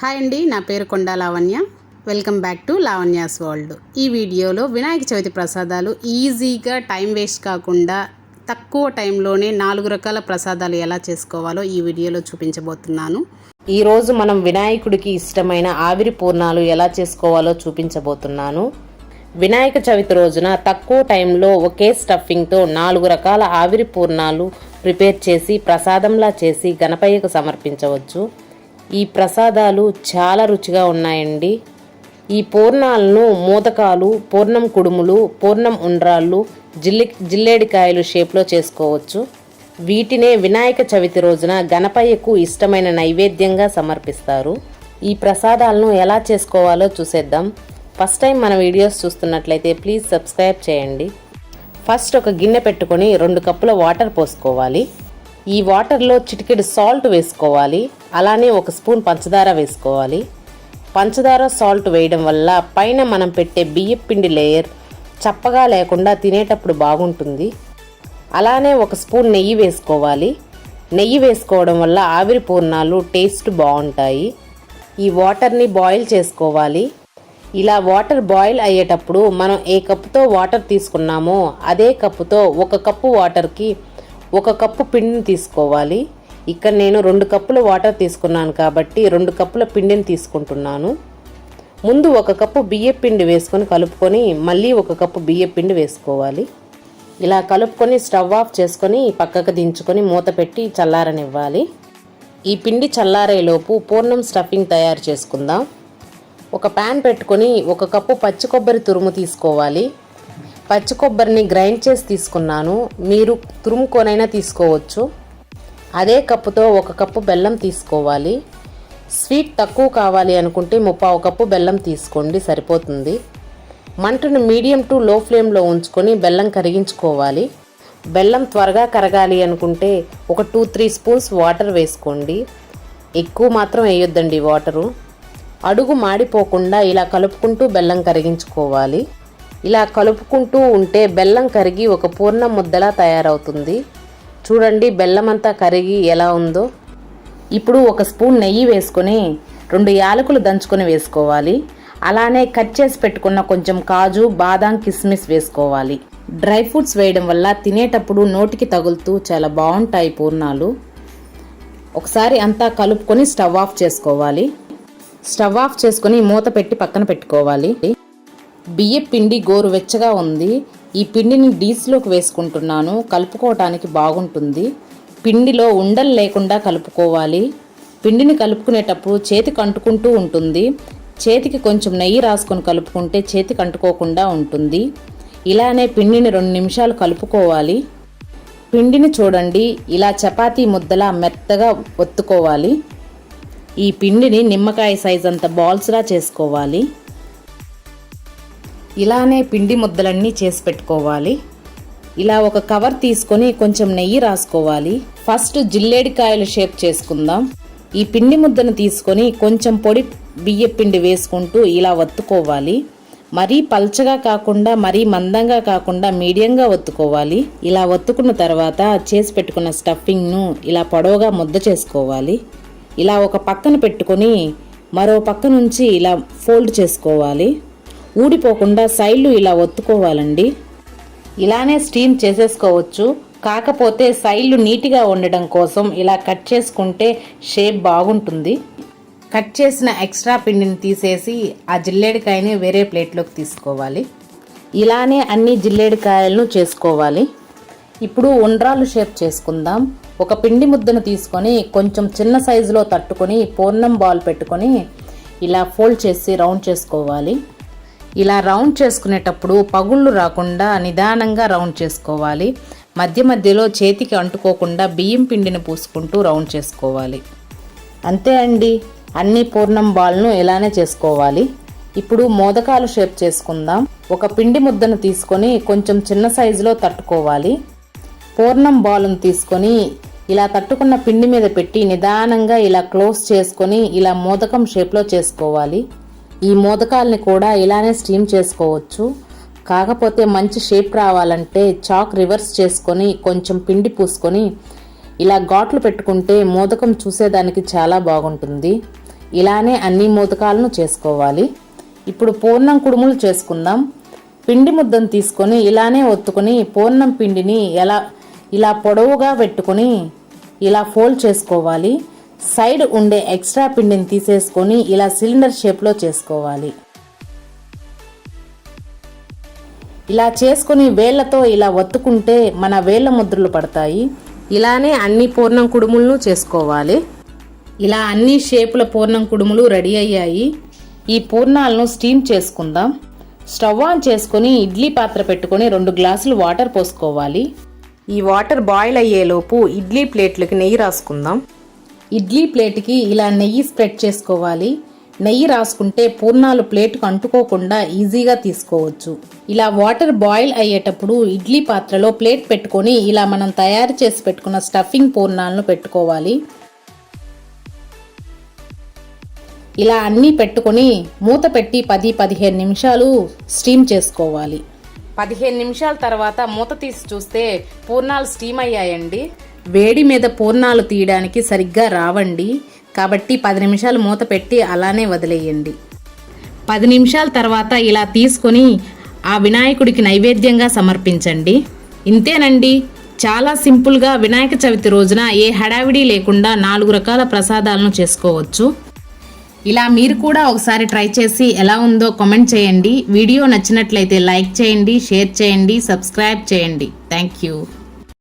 Hi అండి నా పేరు Konda Lavanya. Welcome back to Lavanya's world ఈ వీడియోలో వినాయక చవితి ప్రసాదాలు ఈజీగా టైం వేస్ట్ కాకుండా తక్కువ టైంలోనే నాలుగు రకాల ప్రసాదాలు ఎలా చేసుకోవాలో ఈ వీడియోలో చూపించబోతున్నాను. ఈరోజు మనం వినాయకుడికి ఇష్టమైన ఆవిరి పూర్ణాలు ఎలా చేసుకోవాలో చూపించబోతున్నాను. వినాయక చవితి రోజున తక్కువ టైంలో ఒకే స్టఫింగ్తో నాలుగు రకాల ఆవిరి పూర్ణాలు ప్రిపేర్ చేసి ప్రసాదంలా చేసి గణపయ్యకు సమర్పించవచ్చు. ఈ ప్రసాదాలు చాలా రుచిగా ఉన్నాయండి. ఈ పూర్ణాలను మూతకాలు పూర్ణం కుడుములు పూర్ణం ఉండ్రాళ్ళు జిల్లి జిల్లేడికాయలు షేప్లో చేసుకోవచ్చు. వీటినే వినాయక చవితి రోజున గణపయ్యకు ఇష్టమైన నైవేద్యంగా సమర్పిస్తారు. ఈ ప్రసాదాలను ఎలా చేసుకోవాలో చూసేద్దాం. ఫస్ట్ టైం మన వీడియోస్ చూస్తున్నట్లయితే ప్లీజ్ సబ్స్క్రైబ్ చేయండి. ఫస్ట్ ఒక గిన్నె పెట్టుకొని రెండు కప్పుల వాటర్ పోసుకోవాలి. ఈ వాటర్లో చిటికెడు సాల్ట్ వేసుకోవాలి. అలానే ఒక స్పూన్ పంచదార వేసుకోవాలి. పంచదార సాల్ట్ వేయడం వల్ల పైన మనం పెట్టే బియ్యం పిండి లేయర్ చప్పగా లేకుండా తినేటప్పుడు బాగుంటుంది. అలానే ఒక స్పూన్ నెయ్యి వేసుకోవాలి. నెయ్యి వేసుకోవడం వల్ల ఆవిరి పూర్ణాలు టేస్ట్ బాగుంటాయి. ఈ వాటర్ని బాయిల్ చేసుకోవాలి. ఇలా వాటర్ బాయిల్ అయ్యేటప్పుడు మనం ఏ కప్పుతో వాటర్ తీసుకున్నామో అదే కప్పుతో ఒక కప్పు వాటర్కి ఒక కప్పు పిండిని తీసుకోవాలి. ఇక్కడ నేను రెండు కప్పుల వాటర్ తీసుకున్నాను కాబట్టి రెండు కప్పుల పిండిని తీసుకుంటున్నాను. ముందు ఒక కప్పు బియ్య పిండి వేసుకొని కలుపుకొని మళ్ళీ ఒక కప్పు బియ్య పిండి వేసుకోవాలి. ఇలా కలుపుకొని స్టవ్ ఆఫ్ చేసుకొని పక్కకు దించుకొని మూత పెట్టి చల్లారనివ్వాలి. ఈ పిండి చల్లారేలోపు పూర్ణం స్టఫింగ్ తయారు చేసుకుందాం. ఒక ప్యాన్ పెట్టుకొని ఒక కప్పు పచ్చి కొబ్బరి తురుము తీసుకోవాలి. పచ్చి కొబ్బరిని గ్రైండ్ చేసి తీసుకున్నాను. మీరు తురుముకొనైనా తీసుకోవచ్చు. అదే కప్పుతో ఒక కప్పు బెల్లం తీసుకోవాలి. స్వీట్ తక్కువ కావాలి అనుకుంటే ముప్పావు కప్పు బెల్లం తీసుకోండి సరిపోతుంది. మంటను మీడియం టు లో ఫ్లేమ్లో ఉంచుకొని బెల్లం కరిగించుకోవాలి. బెల్లం త్వరగా కరగాలి అనుకుంటే ఒక టూ త్రీ స్పూన్స్ వాటర్ వేసుకోండి. ఎక్కువ మాత్రం వేయొద్దండి వాటరు. అడుగు మాడిపోకుండా ఇలా కలుపుకుంటూ బెల్లం కరిగించుకోవాలి. ఇలా కలుపుకుంటూ ఉంటే బెల్లం కరిగి ఒక పూర్ణ ముద్దలా తయారవుతుంది. చూడండి బెల్లం అంతా కరిగి ఎలా ఉందో. ఇప్పుడు ఒక స్పూన్ నెయ్యి వేసుకొని రెండు యాలకులు దంచుకొని వేసుకోవాలి. అలానే కట్ చేసి పెట్టుకున్న కొంచెం కాజు బాదాం కిస్మిస్ వేసుకోవాలి. డ్రై ఫ్రూట్స్ వేయడం వల్ల తినేటప్పుడు నోటికి తగులుతూ చాలా బాగుంటాయి పూర్ణాలు. ఒకసారి అంతా కలుపుకొని స్టవ్ ఆఫ్ చేసుకోవాలి. స్టవ్ ఆఫ్ చేసుకొని మూత పెట్టి పక్కన పెట్టుకోవాలి. బియ్య పిండి గోరువెచ్చగా ఉంది. ఈ పిండిని డీస్లోకి వేసుకుంటున్నాను. కలుపుకోవటానికి బాగుంటుంది. పిండిలో ఉండలు లేకుండా కలుపుకోవాలి. పిండిని కలుపుకునేటప్పుడు చేతికి అంటుకుంటూ ఉంటుంది. చేతికి కొంచెం నెయ్యి రాసుకొని కలుపుకుంటే చేతికి అంటుకోకుండా ఉంటుంది. ఇలానే పిండిని రెండు నిమిషాలు కలుపుకోవాలి. పిండిని చూడండి. ఇలా చపాతీ ముద్దలా మెత్తగా ఒత్తుకోవాలి. ఈ పిండిని నిమ్మకాయ సైజ్ అంత బాల్స్లా చేసుకోవాలి. ఇలానే పిండి ముద్దలన్నీ చేసి పెట్టుకోవాలి. ఇలా ఒక కవర్ తీసుకొని కొంచెం నెయ్యి రాసుకోవాలి. ఫస్ట్ జిల్లేడికాయల షేప్ చేసుకుందాం. ఈ పిండి ముద్దను తీసుకొని కొంచెం పొడి బియ్య పిండి వేసుకుంటూ ఇలా ఒత్తుకోవాలి. మరీ పల్చగా కాకుండా మరీ మందంగా కాకుండా మీడియంగా ఒత్తుకోవాలి. ఇలా ఒత్తుకున్న తర్వాత చేసి పెట్టుకున్న స్టఫింగ్ను ఇలా పొడవుగా ముద్ద చేసుకోవాలి. ఇలా ఒక పక్కన పెట్టుకొని మరో పక్క నుంచి ఇలా ఫోల్డ్ చేసుకోవాలి. ఊడిపోకుండా సైడ్లు ఇలా ఒత్తుకోవాలండి. ఇలానే స్టీమ్ చేసేసుకోవచ్చు. కాకపోతే సైడ్లు నీట్గా ఉండడం కోసం ఇలా కట్ చేసుకుంటే షేప్ బాగుంటుంది. కట్ చేసిన ఎక్స్ట్రా పిండిని తీసేసి ఆ జిల్లేడికాయని వేరే ప్లేట్లోకి తీసుకోవాలి. ఇలానే అన్ని జిల్లేడికాయలను చేసుకోవాలి. ఇప్పుడు ఉండ్రాలు షేప్ చేసుకుందాం. ఒక పిండి ముద్దను తీసుకొని కొంచెం చిన్న సైజులో తట్టుకొని పూర్ణం బాల్ పెట్టుకొని ఇలా ఫోల్డ్ చేసి రౌండ్ చేసుకోవాలి. ఇలా రౌండ్ చేసుకునేటప్పుడు పగుళ్ళు రాకుండా నిదానంగా రౌండ్ చేసుకోవాలి. మధ్య మధ్యలో చేతికి అంటుకోకుండా బియ్యం పిండిని పూసుకుంటూ రౌండ్ చేసుకోవాలి. అంతే అండి. అన్ని పూర్ణం బాల్ను ఇలానే చేసుకోవాలి. ఇప్పుడు మోదకాలు షేప్ చేసుకుందాం. ఒక పిండి ముద్దను తీసుకొని కొంచెం చిన్న సైజులో తట్టుకోవాలి. పూర్ణం బాల్ను తీసుకొని ఇలా తట్టుకున్న పిండి మీద పెట్టి నిదానంగా ఇలా క్లోజ్ చేసుకొని ఇలా మోదకం షేప్లో చేసుకోవాలి. ఈ మోదకాల్ని కూడా ఇలానే స్టీమ్ చేసుకోవచ్చు. కాకపోతే మంచి షేప్ రావాలంటే చాక్ రివర్స్ చేసుకొని కొంచెం పిండి పూసుకొని ఇలా ఘాట్లు పెట్టుకుంటే మోదకం చూసేదానికి చాలా బాగుంటుంది. ఇలానే అన్ని మోదకాలను చేసుకోవాలి. ఇప్పుడు పూర్ణం కుడుములు చేసుకుందాం. పిండి ముద్దను తీసుకొని ఇలానే ఒత్తుకొని పూర్ణం పిండిని ఎలా ఇలా పొడవుగా పెట్టుకొని ఇలా ఫోల్డ్ చేసుకోవాలి. సైడ్ ఉండే ఎక్స్ట్రా పిండిని తీసేసుకొని ఇలా సిలిండర్ షేప్లో చేసుకోవాలి. ఇలా చేసుకుని వేళ్ళతో ఇలా ఒత్తుకుంటే మన వేళ్ళ ముద్రలు పడతాయి. ఇలానే అన్ని పూర్ణం కుడుములను చేసుకోవాలి. ఇలా అన్ని షేపుల పూర్ణం కుడుములు రెడీ అయ్యాయి. ఈ పూర్ణాలను స్టీమ్ చేసుకుందాం. స్టవ్ ఆన్ చేసుకొని ఇడ్లీ పాత్ర పెట్టుకొని రెండు గ్లాసులు వాటర్ పోసుకోవాలి. ఈ వాటర్ బాయిల్ అయ్యేలోపు ఇడ్లీ ప్లేట్లకి నెయ్యి రాసుకుందాం. ఇడ్లీ ప్లేట్కి ఇలా నెయ్యి స్ప్రెడ్ చేసుకోవాలి. నెయ్యి రాసుకుంటే పూర్ణాలు ప్లేట్కు అంటుకోకుండా ఈజీగా తీసుకోవచ్చు. ఇలా వాటర్ బాయిల్ అయ్యేటప్పుడు ఇడ్లీ పాత్రలో ప్లేట్ పెట్టుకొని ఇలా మనం తయారు చేసి పెట్టుకున్న స్టఫింగ్ పూర్ణాలను పెట్టుకోవాలి. ఇలా అన్నీ పెట్టుకొని మూత పెట్టి పది పదిహేను నిమిషాలు స్టీమ్ చేసుకోవాలి. పదిహేను నిమిషాల తర్వాత మూత తీసి చూస్తే పూర్ణాలు స్టీమ్ అయ్యాయండి. వేడి మీద పూర్ణాలు తీయడానికి సరిగ్గా రావండి. కాబట్టి పది నిమిషాలు మూత పెట్టి అలానే వదిలేయండి. పది నిమిషాల తర్వాత ఇలా తీసుకొని ఆ వినాయకుడికి నైవేద్యంగా సమర్పించండి. ఇంతేనండి. చాలా సింపుల్గా వినాయక చవితి రోజున ఏ హడావిడి లేకుండా నాలుగు రకాల ప్రసాదాలను చేసుకోవచ్చు. ఇలా మీరు కూడా ఒకసారి ట్రై చేసి ఎలా ఉందో కామెంట్ చేయండి. వీడియో నచ్చినట్లయితే లైక్ చేయండి షేర్ చేయండి సబ్స్క్రైబ్ చేయండి. Thank you.